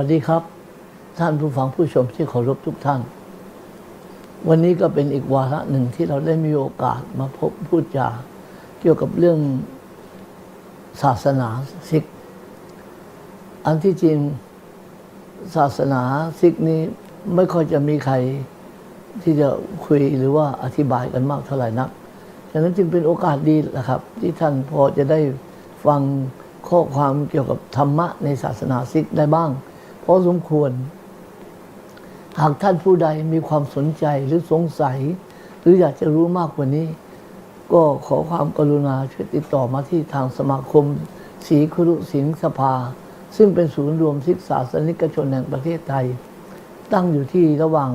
วัสดีครับ ท่านผู้ฟังผู้ชมที่เคารพทุกท่าน วันนี้ก็เป็นอีกวาระหนึ่งที่เราได้มีโอกาสมาพบพูดจาเกี่ยวกับเรื่องศาสนาซิก อันที่จริงศาสนาซิกนี้ไม่ค่อยจะมีใครที่จะคุยหรือว่าอธิบายกันมากเท่าไหร่นักฉะนั้นจึงเป็นโอกาสดีแหละครับ ที่ท่านพอจะได้ฟังข้อความเกี่ยวกับธรรมะในศาสนาซิกได้บ้าง เพราะสมควร หากท่านผู้ใดมีความสนใจหรือสงสัย หรืออยากจะรู้มากกว่านี้ ก็ขอความกรุณาช่วยติดต่อมาที่ทางสมาคมศรีครุสิงห์สภา ซึ่งเป็นศูนย์รวมศิษศาสนิกชนแห่งประเทศไทย ตั้งอยู่ที่ระหว่าง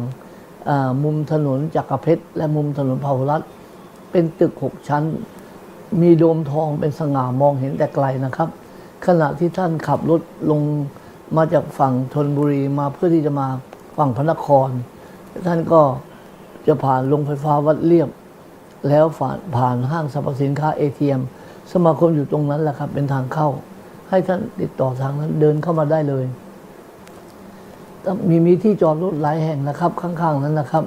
มุมถนนจักรเพชร และมุมถนนพหลรัตเป็นตึกหกชั้น มีโดมทองเป็นสง่ามองเห็นแต่ไกลนะครับ ขณะที่ท่านขับรถลง มาจากฝั่งธนบุรีมาเพื่อที่จะมาฝั่งพระนคร ท่านก็จะผ่านลงไฟฟ้าวัดเรียบ แล้วผ่านผ่านห้างสรรพสินค้าเอทีเอ็มสมาคมอยู่ตรงนั้นแหละครับ เป็นทางเข้า ให้ท่านติดต่อทางนั้นเดินเข้ามาได้เลย มีมีที่จอดรถหลายแห่งนะครับ ข้างๆนั้นนะครับ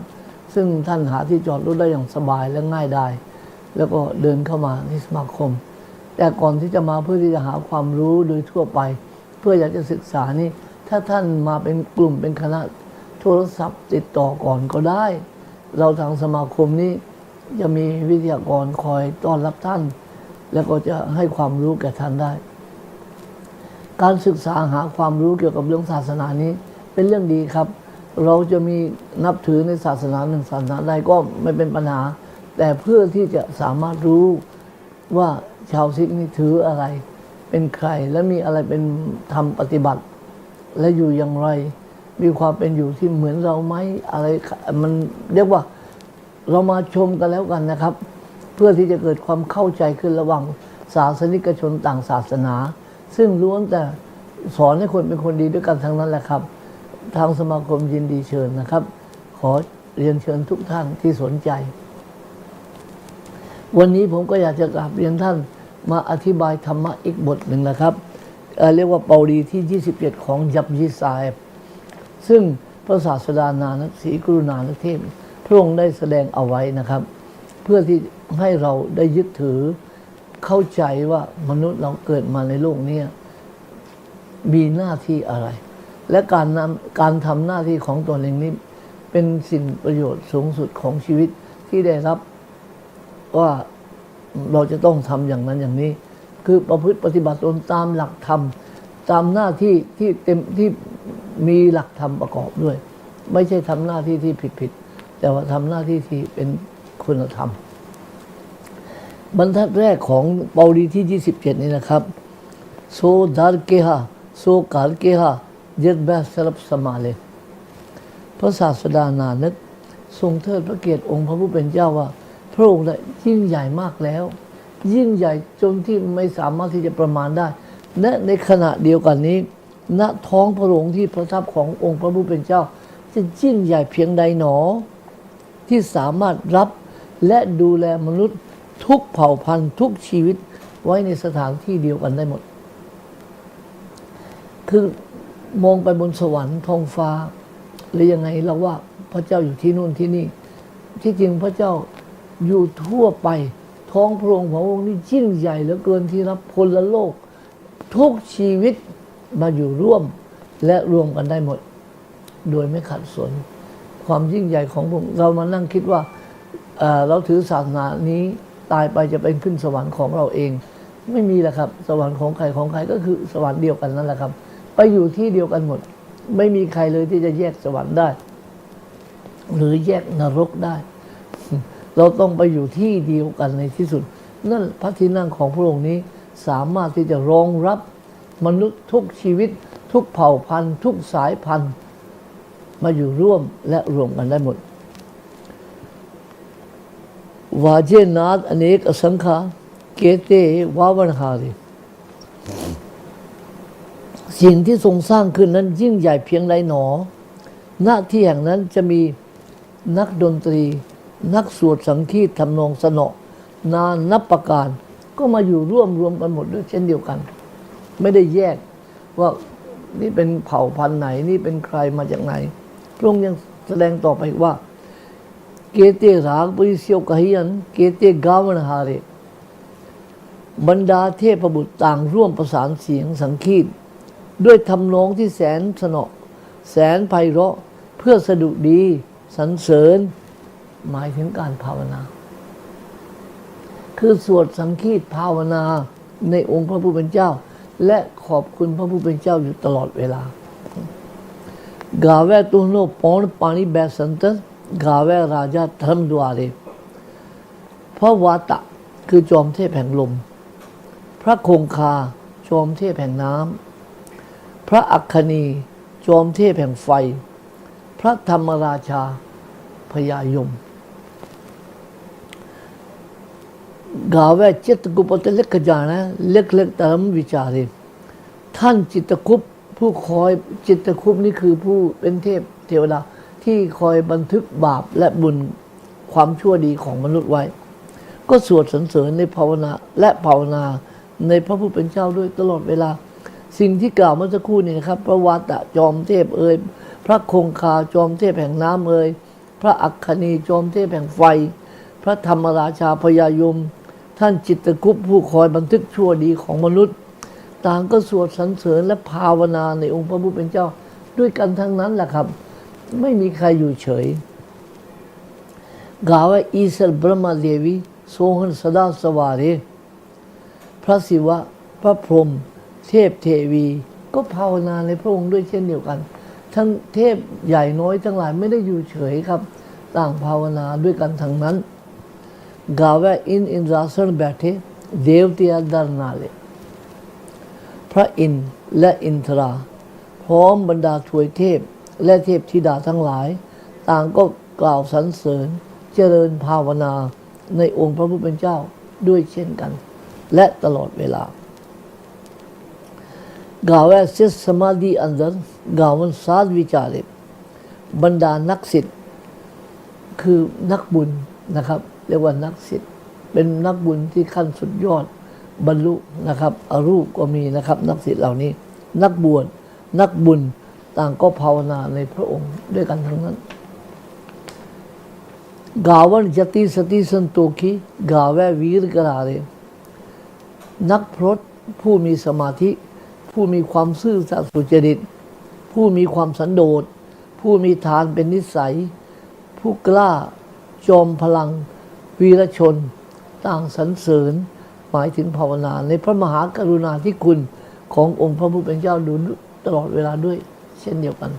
ซึ่งท่านหาที่จอดรถได้อย่างสบายและง่ายได้แล้วก็เดินเข้ามาที่สมาคม แต่ก่อนที่จะมาเพื่อที่จะหาความรู้โดยทั่วไป พื่ออยากจะศึกษานี่ ถ้าท่านมาเป็นกลุ่มเป็นคณะโทรศัพท์ติดต่อก่อนก็ได้ เราทางสมาคมนี้จะมีวิทยากรคอยต้อนรับท่าน แล้วก็จะให้ความรู้แก่ท่านได้ การศึกษาหาความรู้เกี่ยวกับเรื่องศาสนานี้เป็นเรื่องดีครับ เราจะมีนับถือในศาสนาหนึ่งศาสนาใดก็ไม่เป็นปัญหา แต่เพื่อที่จะสามารถรู้ว่าชาวซิกนี่ถืออะไร เป็นใคร และมีอะไรเป็นทำปฏิบัติ และอยู่อย่างไร มีความเป็นอยู่ที่เหมือนเราไหมอะไรมันเรียกว่าเรามาชมกันแล้วกันนะครับ เพื่อที่จะเกิดความเข้าใจขึ้นระหว่างศาสนิกชนต่างศาสนา ซึ่งล้วนแต่สอนให้คนเป็นคนดีด้วยกันทั้งนั้นแหละครับ ทางสมาคมยินดีเชิญนะครับ ขอเรียนเชิญทุกท่านที่สนใจ วันนี้ผมก็อยากจะกราบเรียนท่าน มาอธิบายธรรมะอีกบทหนึ่งนะครับเเรียกว่าเปาดีที่ 27 ของยับยิสาย ซึ่งพระศาสดานานะศรีกรุณานเทพพระองค์ได้แสดงเอาไว้นะครับ เพื่อที่ให้เราได้ยึดถือเข้าใจว่ามนุษย์เราเกิดมาในโลกนี้มีหน้าที่อะไร และการนำการทำหน้าที่ของตัวเองนี้ เป็นสิ่งประโยชน์สูงสุดของชีวิตที่ได้รับว่า เราจะต้องทำอย่างนั้นอย่างนี้ คือประพฤติปฏิบัติตนตามหลักธรรมตามหน้าที่ที่เต็มที่มีหลักธรรมประกอบด้วย ไม่ใช่ทำหน้าที่ที่ผิดผิดๆแต่ว่าทำหน้าที่ที่เป็นคุณธรรม บรรทัดแรกของเปาดีที่ 27 นี้นะครับโซดาร์เกหะโซกาลเกหะเย็ดแบสลับสมาเลพระศาสดานานึกทรงเทิดพระเกียรติองค์พระผู้เป็นเจ้าว่า พระองค์ได้ยิ่งใหญ่มากแล้ว ยิ่งใหญ่จนที่ไม่สามารถที่จะประมาณได้ และในขณะเดียวกันนี้ ณท้องพระโรงที่ประทับขององค์พระผู้เป็นเจ้า จะยิ่งใหญ่เพียงใดหนอ ที่สามารถรับและดูแลมนุษย์ทุกเผ่าพันธุ์ทุกชีวิตไว้ในสถานที่เดียวกันได้หมด คือมองไปบนสวรรค์ท้องฟ้า หรือยังไงเราว่าพระเจ้าอยู่ที่นู่นที่นี่ ที่จริงพระเจ้า อยู่ทั่วไป ท้องพระองค์ของพระองค์นี่ยิ่งใหญ่เหลือเกินที่รับพลโลก ทุกชีวิตมาอยู่ร่วมและรวมกันได้หมด โดยไม่ขัดสน ความยิ่งใหญ่ของพระองค์เรามานั่งคิดว่าเเราถือศาสนานี้ตายไปจะเป็นขึ้นสวรรค์ของเราเอง ไม่มีแหละครับ สวรรค์ของใครของใครก็คือสวรรค์เดียวกันนั่นแหละครับ ไปอยู่ที่เดียวกันหมด ไม่มีใครเลยที่จะแยกสวรรค์ได้ หรือแยกนรกได้ เราต้องไปอยู่ที่เดียวกันในที่สุด นั่นพระที่นั่งของพระองค์นี้สามารถที่จะรองรับมนุษย์ทุกชีวิต ทุกเผ่าพันธุ์ ทุกสายพันธุ์ มาอยู่ร่วมและรวมกันได้หมดวาเจนาตอเนกอสังขะเกเตวาวันหาริสิ่งที่ทรงสร้างขึ้นนั้นยิ่งใหญ่เพียงใดหนอ หน้าที่แห่งนั้นจะมีนักดนตรี นักสวดสังคีตทำนองสนอนานนับประการ ก็มาอยู่ร่วมรวมกันหมดด้วยเช่นเดียวกัน ไม่ได้แยกว่านี่เป็นเผ่าพันธุ์ไหนนี่เป็นใครมาจากไหน พระองค์ยังแสดงต่อไปว่า เกเตรากปริเซียวกะฮิยัน เกเตกาวนหาเรบรรดาเทพบุตรต่างร่วมประสานเสียงสังคีต ด้วยทำนองที่แสนสนอแสนไพเราะเพื่อสะดุดีสรรเสริญ หมายถึงการภาวนา คือสวดสังคีตภาวนาในองค์พระผู้เป็นเจ้า และขอบคุณพระผู้เป็นเจ้าอยู่ตลอดเวลา ગાવે તુહનો પૌણ પાણી બે સંત ગાવે રાજા ધર્મ દ્વારે พระวาตะคือจอมเทพแห่งลม พระคงคาจอมเทพแห่งน้ำ พระอัคคณีจอมเทพแห่งไฟ พระธรรมราชาพญายม गावे चित्त गुप्त लिख जाना लिख लिख धर्म विचारे ท่านจิตรคุปผู้คอยจิตรคุปนี่คือผู้เป็นเทพเทวดา ที่คอยบันทึกบาปและบุญความชั่วดีของมนุษย์ไว้ ก็สวดสรรเสริญในภาวนาและภาวนาในพระผู้เป็นเจ้าด้วยตลอดเวลา สิ่งที่กล่าวเมื่อสักครู่นี้นะครับ พระวัตะจอมเทพเอ่ยพระคงคาจอมเทพแห่งน้ำเอ่ยพระอัคคณีจอมเทพแห่งไฟ พระธรรมราชาพญายม ท่านจิตคุปผู้คอยบันทึกชั่วดีของมนุษย์ ต่างก็สวดสรรเสริญและภาวนาในองค์พระผู้เป็นเจ้าด้วยกันทั้งนั้นแหละครับ ไม่มีใครอยู่เฉย กาวะอีสลบรมเดวีโสหันสดาสวาเรพระศิวะ พระพรหมเทพเทวี ก็ภาวนาในพระองค์ด้วยเช่นเดียวกัน ทั้งเทพใหญ่น้อยทั้งหลายไม่ได้อยู่เฉยครับ ต่างภาวนาด้วยกันทั้งนั้น ਗਾਵੇ ਇਨ ਇੰਦਰਾਸਣ ਬੈਠੇ ਦੇਵਤਿਆ ਦਰ ਨਾਲੇ พระอินทร์และอินทรา พร้อมบรรดาทวยเทพ และเทพธิดาทั้งหลาย ต่างก็กล่าวสรรเสริญเจริญภาวนาในองค์พระผู้เป็นเจ้าด้วยเช่นกัน และตลอดเวลากล่าวว่าเซสมาดีอันเดอร์กล่าววันสาดวิจาริบรรดานักศิษย์คือนักบุญนะครับ เรียกว่านักศิษย์เป็นนักบุญที่ขั้นสุดยอดบรรลุนะครับอรูปก็มีนะครับ นักศิษย์เหล่านี้ นักบวชนักบุญต่างก็ภาวนาในพระองค์ด้วยกันทั้งนั้นกาวันจติสติสันโตคีกาแววีรกราเรนักพรตผู้มีสมาธิ ผู้มีความซื่อสัตย์สุจริต ผู้มีความสันโดษผู้มีทานเป็นนิสัย ผู้กล้าจอมพลัง วีรชน ต่างสรรเสริญ หมายถึงภาวนา ในพระมหากรุณาธิคุณขององค์พระผู้เป็นเจ้าดูตลอดเวลาด้วย เช่นเดียวกัน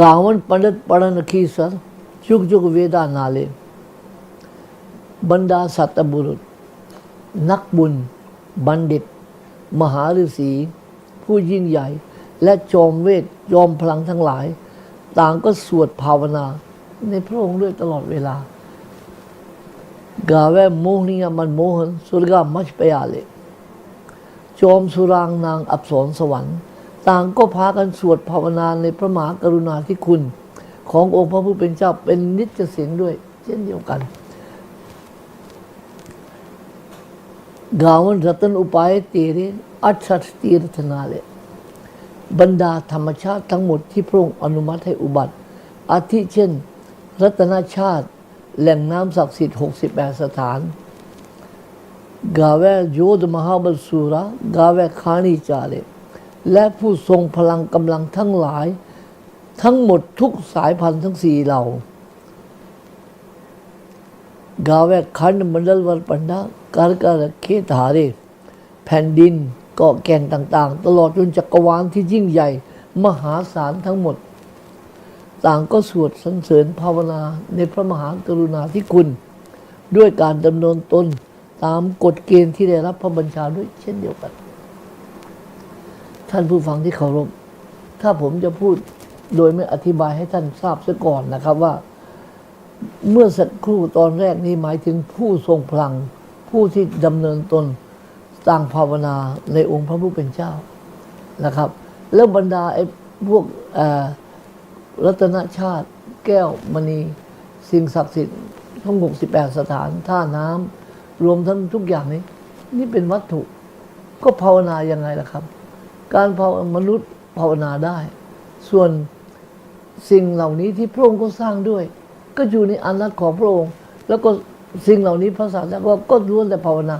गावन पंडित पढ़न की सर जुग जुग वेदा नाले บรรดาสัตบุรุษ นักบุญ บัณฑิต มหาฤาษี ผู้ยิ่งใหญ่ และจอมเวทยอมพลังทั้งหลาย ต่างก็สวดภาวนา ใน ในพระองค์ด้วยตลอดเวลากาแวโมหนิยมันโมหันสุรกามัชปยาเลจอมสุรางนางอับสรสวรรค์ ต่างก็พากันสวดภาวนาในพระมหากรุณาธิคุณ ขององค์พระผู้เป็นเจ้าเป็นนิจเสียงด้วย เช่นเดียวกัน กาวันรัตนอุปายเตเรอัชตีรธนาเลบรรดาธรรมชาติทั้งหมดที่พระองค์อนุมัติให้อุบัติ อาทิเช่น รัตนชาติ แหล่งน้ำศักดิ์สิทธิ์ 68 สถาน กาแวโยดมหาบัสูระกาแวคานีจาเรและผู้ทรงพลังกำลังทั้งหลาย ทั้งหมดทุกสายพันธุ์ทั้งสี่เหล่ากาแวขันมณฑลวันปันดาการการเขตหาเรแผ่นดินเกาะแก่งต่าง ๆ ตลอดจนจักรวาลที่ยิ่งใหญ่ มหาศาลทั้งหมด ต่างก็สวดสรรเสริญภาวนาในพระมหากรุณาธิคุณ ด้วยการดำเนินตนตามกฎเกณฑ์ที่ได้รับพระบัญชาด้วยเช่นเดียวกัน ท่านผู้ฟังที่เคารพ ถ้าผมจะพูดโดยไม่อธิบายให้ท่านทราบซะก่อนนะครับว่า เมื่อสักครู่ตอนแรกนี้หมายถึงผู้ทรงพลัง ผู้ที่ดำเนินตนต่างภาวนาในองค์พระผู้เป็นเจ้านะครับ แล้วบรรดาไอ้พวกอ่อ รัตนชาติ แก้วมณี สิ่งศักดิ์สิทธิ์ทั้ง 68 สถานท่าน้ำรวมทั้งทุกอย่างนี้ นี่เป็นวัตถุ ก็ภาวนายังไงล่ะครับ การภาวมนุษย์ภาวนาได้ ส่วนสิ่งเหล่านี้ที่พระองค์ก็สร้างด้วย ก็อยู่ในอนัตของพระองค์ แล้วก็สิ่งเหล่านี้พระศาสดาว่าก็ล้วนแต่ภาวนา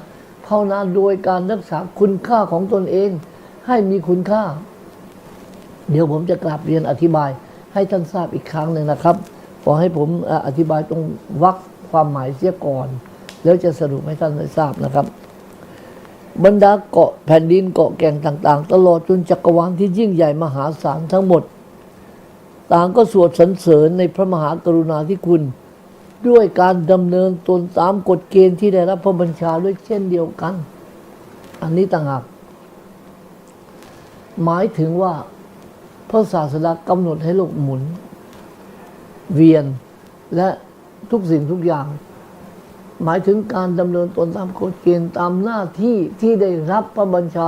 ภาวนาโดยการรักษาคุณค่าของตนเอง ให้มีคุณค่า เดี๋ยวผมจะกลับเรียนอธิบาย ให้ท่านทราบอีกครั้งหนึ่งนะครับ ขอให้ผมอธิบายตรงวรรคความหมายเสียก่อน แล้วจะสรุปให้ท่านได้ทราบนะครับ บรรดาเกาะแผ่นดินเกาะแก่งต่างๆ ตลอดจนจักรวาลที่ยิ่งใหญ่มหาศาลทั้งหมด ต่างก็สวดสรรเสริญในพระมหากรุณาธิคุณ ด้วยการดำเนินตนตามกฎเกณฑ์ที่ได้รับพระบัญชาด้วยเช่นเดียวกัน อันนี้ต่างหากหมายถึงว่า พระศาสดากำหนดให้โลกหมุน เวียนและทุกสิ่งทุกอย่าง หมายถึงการดำเนินตนตามกฎเกณฑ์ตามหน้าที่ที่ได้รับพระบัญชา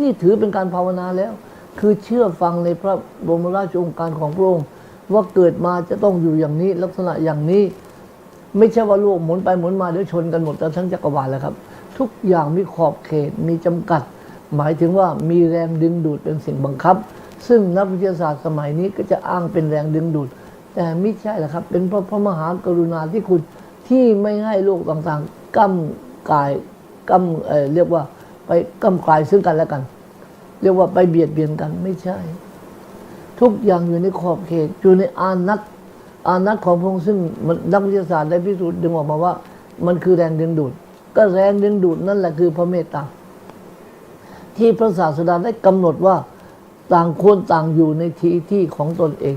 นี่ถือเป็นการภาวนาแล้ว คือเชื่อฟังในพระบรมราชโองการของพระองค์ว่าเกิดมาจะต้องอยู่อย่างนี้ลักษณะอย่างนี้ ไม่ใช่ว่าโลกหมุนไปหมุนมาเดี๋ยวชนกันหมดแต่ทั้งจักรวาลแล้วครับ ทุกอย่างมีขอบเขตมีจำกัด หมายถึงว่ามีแรงดึงดูดเป็นสิ่งบังคับ ซึ่งนักวิทยาศาสตร์สมัยนี้ก็จะอ้างเป็นแรงดึงดูด แต่ไม่ใช่ละครับ เป็นเพราะพระมหากรุณาธิคุณที่ไม่ให้โลกต่างๆก้ำกายก้ำเเรียกว่าไปก้ำกายซึ่งกันและกัน เรียกว่าไปเบียดเบียนกันไม่ใช่ ทุกอย่างอยู่ในขอบเขตอยู่ในอานัตอานัตของพระองค์ซึ่งนนักวิทยาศาสตร์ได้พิสูจน์ดึงออกมาว่า มันคือแรงดึงดูด ก็แรงดึงดูดนั่นแหละคือพระเมตตาที่พระศาสดาได้กำหนดว่า ต่างคนต่างอยู่ในที่ที่ของตนเอง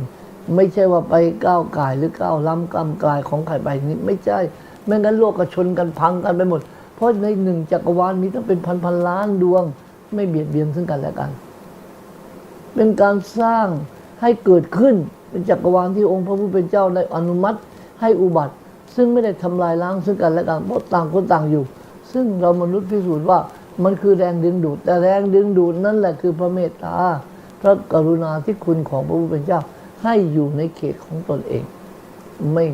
ไม่ใช่ว่าไปก้าวไก่ายหรือก้าวล้ำกำกลายของใครไปนี้ไม่ใช่ไม่งั้นโลกก็ชนกันพังกันไปหมด เพราะในหนึ่งจักรวาลมีตั้งเป็นพันพันล้านดวง ไม่เบียดเบียนซึ่งกันและกัน เป็นการสร้างให้เกิดขึ้นเป็นจักรวาลที่องค์พระผู้เป็นเจ้าได้อนุมัติให้อุบัติ ซึ่งไม่ได้ทำลายล้างซึ่งกันและกันเพราะต่างคนต่างอยู่ ซึ่งเรามนุษย์พิสูจน์ว่ามันคือแรงดึงดูดแต่แรงดึงดูดนั่นแหละคือพระเมตตา พระกรุณาที่คุณของพระพุทธเจ้าให้อยู่ในเขตของตนเอง ไม่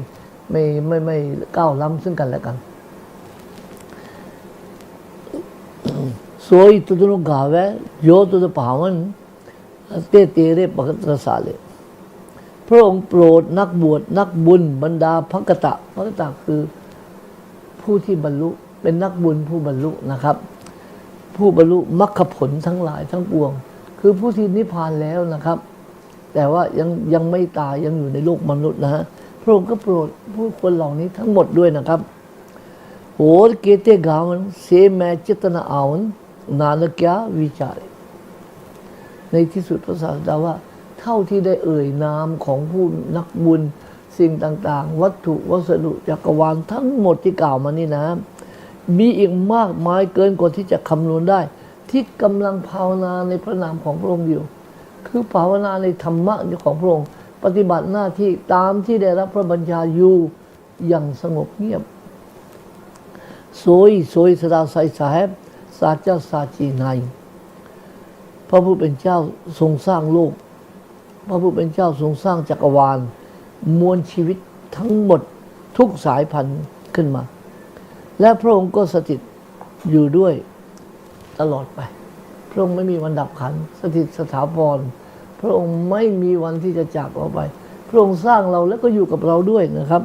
ไม่ไม่ไม่ก้าวล้ำซึ่งกันและกันそういう人の側、用途のパワーเตเตเรปกตรสาเลพระองค์โปรดนักบวชนักบุญบรรดาพระกตะพระกตะคือผู้ที่บรรลุเป็นนักบุญผู้บรรลุนะครับ ผู้บรรลุมรรคผลทั้งหลายทั้งปวง คือผู้ที่นิพพานแล้วนะครับ แต่ว่ายังยังไม่ตายยังอยู่ในโลกมนุษย์นะฮะพระองค์ก็โปรดผู้คนเหล่านี้ทั้งหมดด้วยนะครับโหเกเตกาวันเซแมเจตนาอาวันนานกยาวิจารในที่สุดพระศาสดาว่า เท่าที่ได้เอ่ยนามของผู้นักบุญสิ่งต่างๆ วัตถุวัสดุจักรวาลทั้งหมดที่กล่าวมานี่นะ มีอีกมากมายเกินกว่าที่จะคำนวณได้ ที่กำลังภาวนาในพระนามของพระองค์อยู่ คือภาวนาในธรรมะของพระองค์ปฏิบัติหน้าที่ตามที่ได้รับพระบัญชาอยู่อย่างสงบเงียบสวยสวยสดาใสสาบสาเจ้าสาจีนายพระผู้เป็นเจ้าทรงสร้างโลก พระผู้เป็นเจ้าทรงสร้างจักรวาล มวลชีวิตทั้งหมดทุกสายพันธุ์ขึ้นมา และพระองค์ก็สถิตอยู่ด้วย ตลอดไป พระองค์ไม่มีวันดับขัน สถิตสถาพร พระองค์ไม่มีวันที่จะจากเราไป พระองค์สร้างเราแล้วก็อยู่กับเราด้วยนะครับ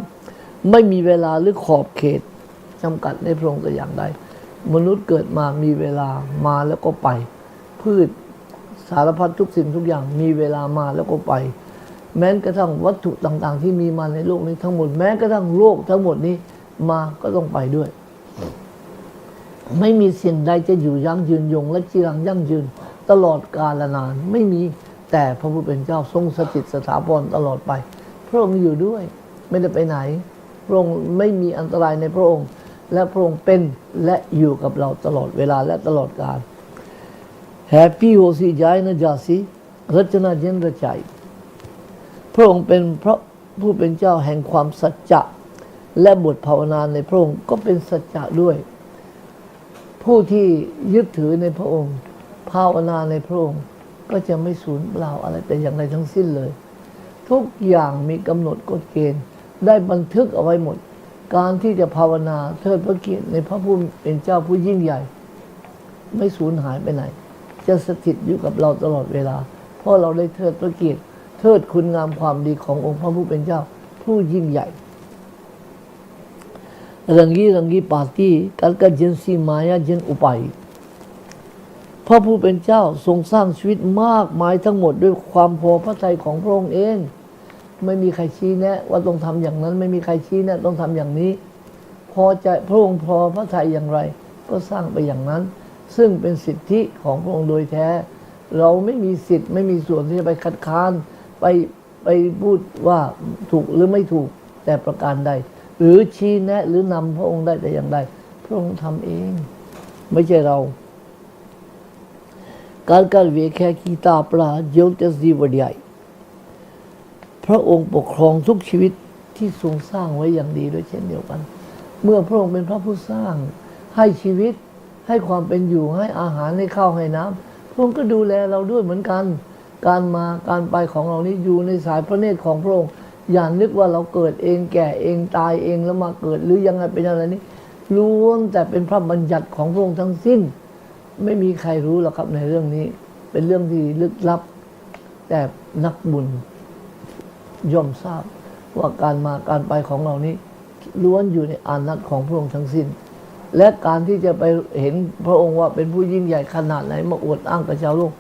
ไม่มีเวลาหรือขอบเขตจำกัดในพระองค์แต่อย่างใด มนุษย์เกิดมามีเวลามาแล้วก็ไป พืชสารพัดทุกสิ่งทุกอย่างมีเวลามาแล้วก็ไป แม้กระทั่งวัตถุต่างๆ ที่มีมาในโลกนี้ทั้งหมด แม้กระทั่งโลกทั้งหมดนี้มาก็ต้องไปด้วย ไม่มีสิ่งใดจะอยู่ยั่งยืนยง และจีรังยั่งยืนตลอดกาลนานไม่มีแต่พระผู้เป็นเจ้าทรงสถิตสถาพรตลอดไป พระองค์อยู่ด้วยไม่ได้ไปไหน พระองค์ไม่มีอันตรายในพระองค์ และพระองค์เป็นและอยู่กับเราตลอดเวลาและตลอดกาลแฮปปี้โฮซีจายนะจาซีรัชนาเจนระชัยพระองค์เป็นพระผู้เป็นเจ้าแห่งความสัจจะ และบทภาวนาในพระองค์ก็เป็นสัจจะด้วย ผู้ที่ยึดถือในพระองค์ ภาวนาในพระองค์ ก็จะไม่สูญเปล่าอะไรแต่อย่างใดทั้งสิ้นเลย ทุกอย่างมีกำหนดกฎเกณฑ์ ได้บันทึกเอาไว้หมด การที่จะภาวนาเทิดพระเกียรติในพระผู้เป็นเจ้าผู้ยิ่งใหญ่ ไม่สูญหายไปไหน จะสถิตอยู่กับเราตลอดเวลา เพราะเราได้เทิดพระเกียรติเทิดคุณงามความดีขององค์พระผู้เป็นเจ้าผู้ยิ่งใหญ่ रंगी रंगी पाती कल का जिनसी माया जिन उपाय พระผู้เป็นเจ้าทรงสร้างชีวิตมากมายทั้งหมดด้วยความพอพระทัยของพระองค์เอง ไม่มีใครชี้แนะ ว่าต้องทำอย่างนั้น ไม่มีใครชี้แนะต้องทำอย่างนี้ พอใจพระองค์พอพระทัยอย่างไร ก็สร้างไปอย่างนั้น ซึ่งเป็นสิทธิของพระองค์โดยแท้ เราไม่มีสิทธิ์ไม่มีส่วนที่จะไปคัดค้านไปไปพูดว่าถูกหรือไม่ถูกแต่ประการใด หรือชี้แนะหรือนำพระองค์ได้แต่อย่างใดพระองค์ทำเอง ไม่ใช่เรา การการเวแค่กีตาปลาเยวเตสดีวดใหญ่พระองค์ปกครองทุกชีวิตที่ทรงสร้างไว้อย่างดีด้วยเช่นเดียวกัน เมื่อพระองค์เป็นพระผู้สร้าง ให้ชีวิตให้ความเป็นอยู่ให้อาหารให้ข้าวให้น้ำพระองค์ก็ดูแลเราด้วยเหมือนกัน การมาการไปของเรานี้อยู่ในสายพระเนตรของพระองค์ อย่านึกว่าเราเกิดเองแก่เองตายเองแล้วมาเกิดหรือยังไงเป็นอะไรนี้ล้วนแต่เป็นพระบัญญัติของพระองค์ทั้งสิ้น ไม่มีใครรู้หรอกครับในเรื่องนี้ เป็นเรื่องที่ลึกลับ แต่นักบุญย่อมทราบว่าการมาการไปของเรานี้ล้วนอยู่ในอานัตของพระองค์ทั้งสิ้น และการที่จะไปเห็นพระองค์ว่าเป็นผู้ยิ่งใหญ่ขนาดไหนมาอวดอ้างกับชาวโลก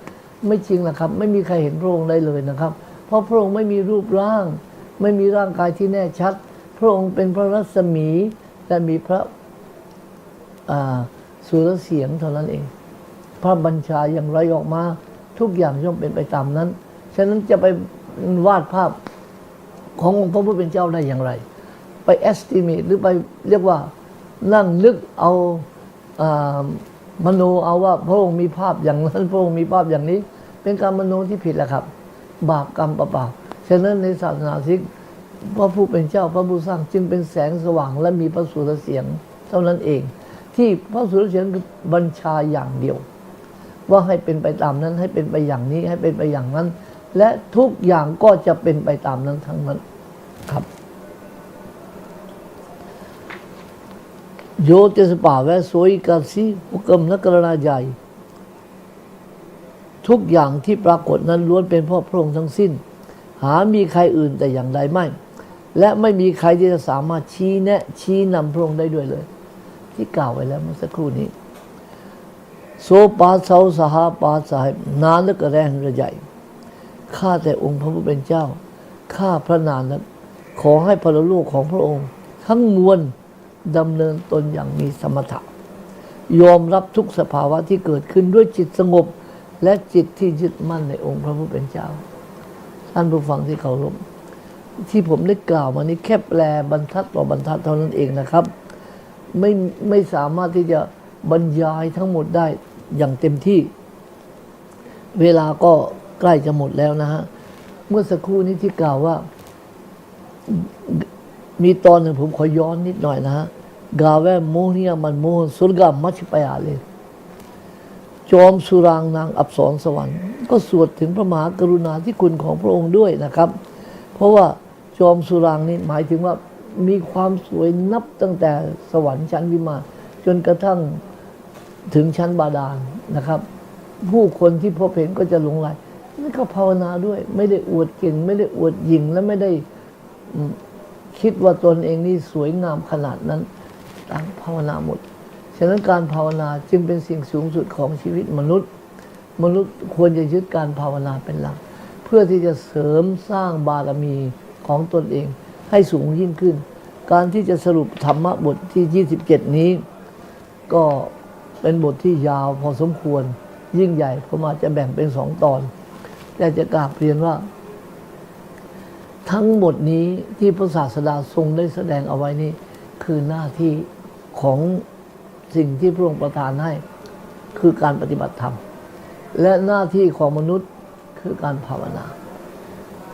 ไม่จริงนะครับ ไม่มีใครเห็นพระองค์ได้เลยนะครับ เพราะพระองค์ไม่มีรูปร่าง ไม่มีร่างกายที่แน่ชัด พระองค์เป็นพระรัศมีและมีพระสุรเสียงเท่านั้นเอง พระบัญชาอย่างไรออกมา ทุกอย่างย่อมเป็นไปตามนั้น ฉะนั้นจะไปวาดภาพขององค์พระผู้เป็นเจ้าได้อย่างไร ไป estimate หรือไปเรียกว่านั่งนึกเอาอามโนเอาว่าพระองค์มีภาพอย่างนั้น พระองค์มีภาพอย่างนี้ เป็นการมโนที่ผิดแหละครับ บาปกรรมเปล่าๆ ฉะนั้นในศาสนาซิกพระผู้เป็นเจ้าพระผู้สร้างจึงเป็นแสงสว่างและมีพระสุรเสียงเท่านั้นเอง ที่พระสุรเสียงบัญชาอย่างเดียว ว่าให้เป็นไปตามนั้นให้เป็นไปอย่างนี้ให้เป็นไปอย่างนั้น และทุกอย่างก็จะเป็นไปตามนั้นทั้งนั้นครับโยติสปาแวสวยกาซีหุกมนักกรณาใหทุกอย่างที่ปรากฏนั้นล้วนเป็นพ่อพระองค์ทั้งสิ้น หามีใครอื่นแต่อย่างใดไม่ และไม่มีใครที่จะสามารถชี้แนะชี้นำพระองค์ได้ด้วยเลย ที่กล่าวไว้แล้วเมื่อสักครู่นี้ โซปาเสาสหาปาสายนานและกระแรงระใหญ่ข้าแต่องค์พระผู้เป็นเจ้าข้าพระนานนั้นขอให้พระลูกของพระองค์ ทั้งมวลดำเนินตนอย่างมีสมถะ ยอมรับทุกสภาวะที่เกิดขึ้นด้วยจิตสงบ และจิตที่ยึดมั่นในองค์พระผู้เป็นเจ้า ท่านผู้ฟังที่เคารพที่ผมได้กล่าวมานี้แค่แปลบรรทัดต่อบรรทัดเท่านั้นเองนะครับ ไม่ไม่สามารถที่จะบรรยายทั้งหมดได้อย่างเต็มที่ เวลาก็ใกล้จะหมดแล้วนะฮะ เมื่อสักครู่นี้ที่กล่าวว่า มีตอนหนึ่งผมขอย้อนนิดหน่อยนะฮะ กาแวโมเนียมันโมสุรกามัชปยาเลย จอมสุรางนางอับสรสวรรค์ ก็สวดถึงพระมหากรุณาธิคุณของพระองค์ด้วยนะครับ เพราะว่าจอมสุรางนี่หมายถึงว่ามีความสวยนับตั้งแต่สวรรค์ชั้นวิมานจนกระทั่งถึงชั้นบาดาลนะครับ ผู้คนที่พบเห็นก็จะหลงไหลนี่ก็ภาวนาด้วย ไม่ได้อวดเก่ง ไม่ได้อวดหยิ่งและไม่ได้คิดว่าตนเองนี่สวยงามขนาดนั้นต่างภาวนาหมด ฉะนั้นการภาวนาจึงเป็นสิ่งสูงสุดของชีวิตมนุษย์ มนุษย์ควรจะยึดการภาวนาเป็นหลัก เพื่อที่จะเสริมสร้างบารมีของตนเองให้สูงยิ่งขึ้น การที่จะสรุปธรรมะบทที่ 27 นี้ ก็เป็นบทที่ยาวพอสมควรยิ่งใหญ่ผมอาจจะแบ่งเป็นสองตอน แต่จะกราบเรียนว่า ทั้งหมดนี้ที่พระศาสดาทรงได้แสดงเอาไว้นี้ คือหน้าที่ของ สิ่งที่พระองค์ประทานให้ คือการปฏิบัติธรรม และหน้าที่ของมนุษย์คือการภาวนา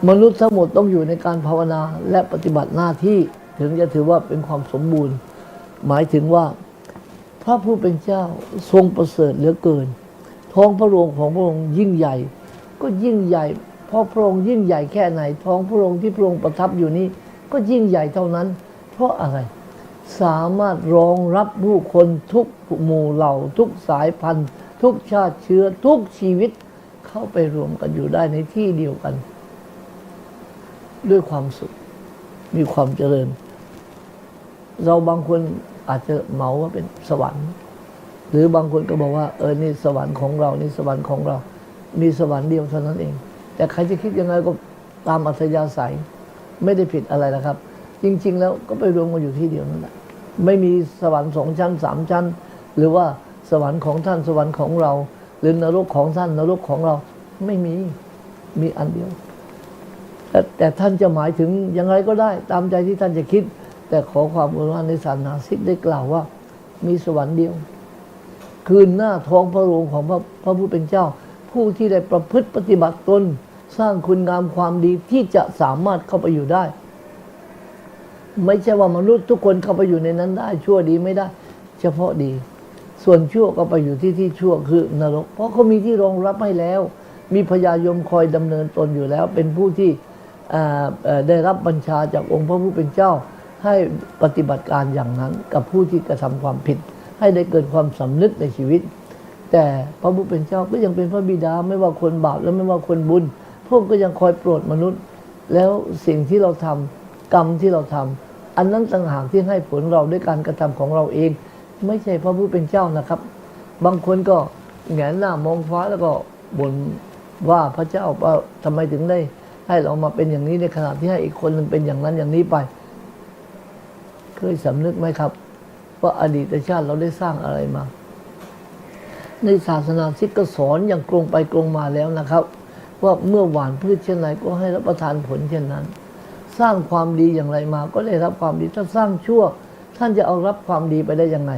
มนุษย์ทั้งหมดต้องอยู่ในการภาวนาและปฏิบัติหน้าที่ถึงจะถือว่าเป็นความสมบูรณ์ หมายถึงว่า พระผู้เป็นเจ้าทรงประเสริฐเหลือเกิน ท้องพระโรงของพระองค์ยิ่งใหญ่ ก็ยิ่งใหญ่เพราะพระองค์ยิ่งใหญ่แค่ไหน ท้องพระองค์ที่พระองค์ประทับอยู่นี้ก็ยิ่งใหญ่เท่านั้น เพราะอะไร สามารถรองรับผู้คนทุกหมู่เหล่า ทุกสายพันธุ์ ทุกชาติเชื้อทุกชีวิตเข้าไปรวมกันอยู่ได้ในที่เดียวกัน ด้วยความสุข มีความเจริญ เราบางคนอาจจะเหมาว่าเป็นสวรรค์ หรือบางคนก็บอกว่าเออนี่สวรรค์ของเรานี่สวรรค์ของเรา มีสวรรค์เดียวเท่านั้นเอง แต่ใครจะคิดยังไงก็ตามอัธยาศัย ไม่ได้ผิดอะไรนะครับ จริง ๆ แล้วก็ไปรวมกันอยู่ที่เดียวนั่นแหละไม่มีสวรรค์สองชั้นสามชั้น หรือว่าสวรรค์ของท่านสวรรค์ของเรา หรือนรกของท่านนรกของเราไม่มีมีอันเดียว แต่แต่ท่านจะหมายถึงยังไงก็ได้ ตามใจที่ท่านจะคิด แต่ขอความกรุณาในศาสนาซิกได้กล่าวว่า มีสวรรค์เดียว คืนหน้าท้องพระโรงของพระพระผู้เป็นเจ้า ผู้ที่ได้ประพฤติปฏิบัติตนสร้างคุณงามความดีที่จะสามารถเข้าไปอยู่ได้ ไม่ใช่ว่ามนุษย์ทุกคนเข้าไปอยู่ในนั้นได้ชั่วดีไม่ได้ เฉพาะดี ส่วนชั่วก็ไปอยู่ที่ที่ชั่วคือนรก เพราะเขามีที่รองรับให้แล้ว มีพญายมคอยดำเนินตนอยู่แล้ว เป็นผู้ที่ได้รับบัญชาจากองค์พระผู้เป็นเจ้า ให้ปฏิบัติการอย่างนั้นกับผู้ที่กระทำความผิด ให้ได้เกิดความสำนึกในชีวิต แต่พระผู้เป็นเจ้าก็ยังเป็นพระบิดาไม่ว่าคนบาปและไม่ว่าคนบุญพระองค์ก็ยังคอยโปรดมนุษย์ แล้วสิ่งที่เราทำกรรมที่เราทำ อันนั้นต่างหากที่ให้ผลเราด้วยการกระทำของเราเอง ไม่ใช่พระผู้เป็นเจ้านะครับ บางคนก็แหงนหน้ามองฟ้าแล้วก็บ่นว่าพระเจ้าว่าทำไมถึงได้ ให้เรามาเป็นอย่างนี้ในขณะที่ให้อีกคนหนึงเป็นอย่างนั้นอย่างนี้ไป เคยสำนึกไหมครับ ว่าอดีตชาติเราได้สร้างอะไรมา ในศาสนาซิกก็สอนอย่างตรงไปตรงมาแล้วนะครับ ว่าเมื่อหวานพืชเช่นไรก็ให้รับประทานผลเช่นนั้น สร้างความดีอย่างไรมา ก็ได้รับความดีถ้าสร้างชั่ว ท่านจะเอารับความดีไปได้ยังไง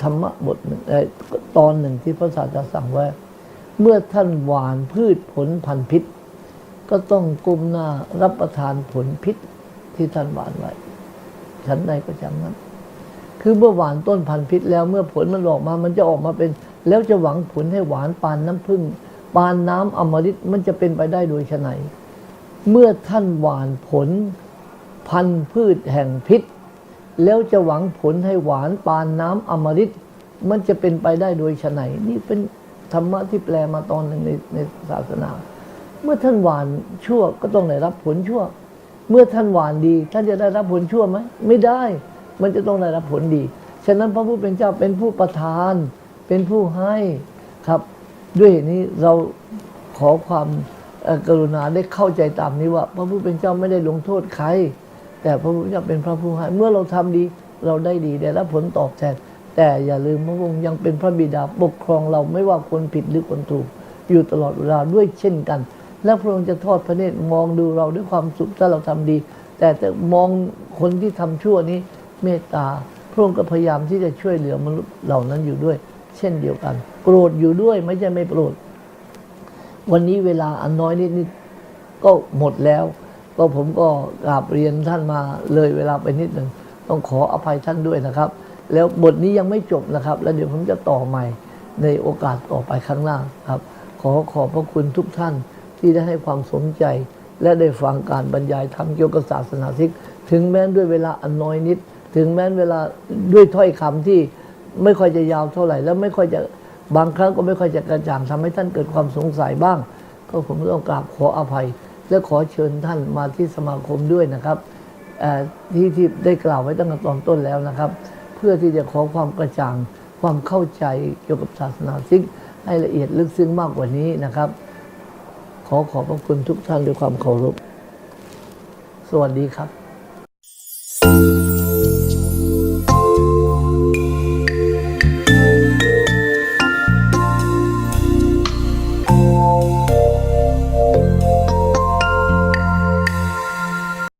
ธรรมะบทหนึ่งเอ่อตอนหนึ่งที่พระศาสดาสั่งไว้ เมื่อท่านหวานพืชผลพันธุ์พิษ ก็ต้องกุมหน้ารับประทานผลพิษที่ท่านหวานไว้ฉันใดก็ฉันนั้น คือเมื่อหวานต้นพันธุ์พิษแล้วเมื่อผลมันออกมา มันจะออกมาเป็น แล้วจะหวังผลให้หวานปานน้ำผึ้งปานน้ำอมฤตมันจะเป็นไปได้โดยไหน เมื่อท่านหวานผล พันธุ์พืชแห่งพิษ แล้วจะหวังผลให้หวานปานน้ำอมฤตมันจะเป็นไปได้โดยชไหน นี่เป็นธรรมะที่แปลมาตอนหนึ่งในในศาสนา เมื่อท่านหวานชั่วก็ต้องได้รับผลชั่ว เมื่อท่านหวานดี ท่านจะได้รับผลชั่วไหมไม่ได้ มันจะต้องได้รับผลดี ฉะนั้นพระผู้เป็นเจ้าเป็นผู้ประทาน เป็นผู้ให้ครับ ด้วยเหตุนี้เราขอความ กรุณาได้เข้าใจตามนี้ว่า พระผู้เป็นเจ้าไม่ได้ลงโทษใคร แต่พระผู้เป็นเจ้าเป็นพระผู้ให้เมื่อเราทำดีเราได้ดีได้รับผลตอบแทน แต่อย่าลืมพระองค์ยังเป็นพระบิดาปกครองเราไม่ว่าคนผิดหรือคนถูก อยู่ตลอดเวลาด้วยเช่นกัน และพระองค์จะทอดพระเนตรมองดูเราด้วยความสุขถ้าเราทำดี แต่จะมองคนที่ทำชั่วนี้เมตตาพระองค์ก็พยายามที่จะช่วยเหลือมนุษย์เหล่านั้นอยู่ด้วย เช่นเดียวกัน โกรธอยู่ด้วยไม่ใช่ไม่โกรธ วันนี้เวลาอันน้อยนิดนิดก็หมดแล้ว ก็ผมก็กราบเรียนท่านมาเลยเวลาไปนิดหนึ่งต้องขออภัยท่านด้วยนะครับ แล้วบทนี้ยังไม่จบนะครับ แล้วเดี๋ยวผมจะต่อใหม่ในโอกาสต่อไปข้างหน้าครับ ขอขอบพระคุณทุกท่านที่ได้ให้ความสนใจ และได้ฟังการบรรยายธรรมเกี่ยวกับศาสนาซิกถึงแม้นด้วยเวลาอันน้อยนิด ถึงแม้นเวลาด้วยถ้อยคำที่ไม่ค่อยจะยาวเท่าไหร่ แล้วไม่ค่อยจะ บางครั้งก็ไม่ค่อยจะกระจ่างทำให้ท่านเกิดความสงสัยบ้าง ก็ผมต้องกราบขออภัย และขอเชิญท่านมาที่สมาคมด้วยนะครับที่ที่ได้กล่าวไว้ตั้งแต่ตอนต้นแล้วนะครับ เพื่อที่จะขอความกระจ่างความเข้าใจเกี่ยวกับศาสนาซิกให้ละเอียดลึกซึ้งมากกว่านี้นะครับ ขอขอบพระคุณทุกท่านด้วยความเคารพ สวัสดีครับ